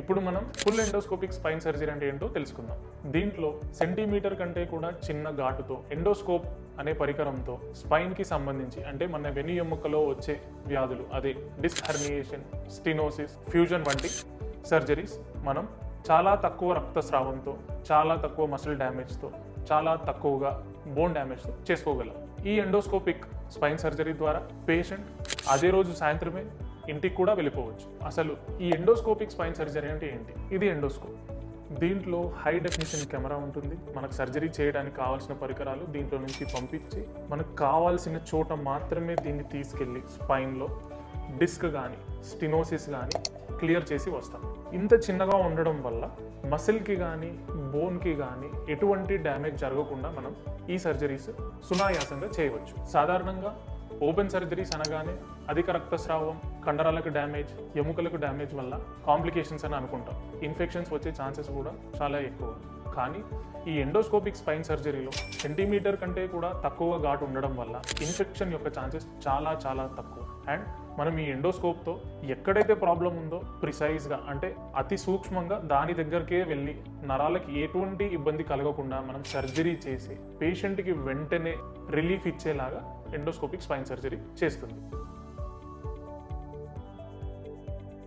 ఇప్పుడు మనం full endoscopic spine surgery అంటే ఏంటో తెలుసుకుందాం. దీంట్లో సెంటీమీటర్ కంటే కూడా చిన్న ఘాటుతో ఎండోస్కోప్ అనే పరికరంతో స్పైన్కి సంబంధించి అంటే మన వెను ఎముకలో వచ్చే వ్యాధులు అదే డిస్క్ హర్నియేషన్ స్టినోసిస్ ఫ్యూజన్ వంటి సర్జరీస్ మనం చాలా తక్కువ రక్తస్రావంతో చాలా తక్కువ మసిల్ డ్యామేజ్తో చాలా తక్కువగా బోన్ డ్యామేజ్తో చేసుకోగలం. ఈ ఎండోస్కోపిక్ స్పైన్ సర్జరీ ద్వారా పేషెంట్ అదే రోజు సాయంత్రమే ఇంటికి కూడా వెళ్ళిపోవచ్చు. అసలు ఈ ఎండోస్కోపిక్ స్పైన్ సర్జరీ అంటే ఏంటి? ఇది ఎండోస్కోప్. దీంట్లో హై డెఫినిషన్ కెమెరా ఉంటుంది. మనకు సర్జరీ చేయడానికి కావాల్సిన పరికరాలు దీంట్లో నుంచి పంపించి మనకు కావాల్సిన చోట మాత్రమే దీన్ని తీసుకెళ్ళి స్పైన్లో డిస్క్ కానీ స్టినోసిస్ కానీ క్లియర్ చేసి వస్తాం. ఇంత చిన్నగా ఉండడం వల్ల మసిల్కి కానీ బోన్కి కానీ ఎటువంటి డ్యామేజ్ జరగకుండా మనం ఈ సర్జరీస్ సునాయాసంగా చేయవచ్చు. సాధారణంగా ఓపెన్ సర్జరీస్ అనగానే అధిక రక్తస్రావం కండరాలకు డ్యామేజ్ ఎముకలకు డ్యామేజ్ వల్ల కాంప్లికేషన్స్ అని అనుకుంటాం. ఇన్ఫెక్షన్స్ వచ్చే ఛాన్సెస్ కూడా చాలా ఎక్కువ. కానీ ఈ ఎండోస్కోపిక్ స్పైన్ సర్జరీలో సెంటీమీటర్ కంటే కూడా తక్కువ ఘాటు ఉండడం వల్ల ఇన్ఫెక్షన్ యొక్క ఛాన్సెస్ చాలా చాలా తక్కువ. అండ్ మనం ఈ ఎండోస్కోప్తో ఎక్కడైతే ప్రాబ్లం ఉందో ప్రిసైజ్గా అంటే అతి సూక్ష్మంగా దాని దగ్గరికే వెళ్ళి నరాలకి ఎటువంటి ఇబ్బంది కలగకుండా మనం సర్జరీ చేసి పేషెంట్కి వెంటనే రిలీఫ్ ఇచ్చేలాగా ఎండోస్కోపిక్ స్పైన్ సర్జరీ చేస్తుంది.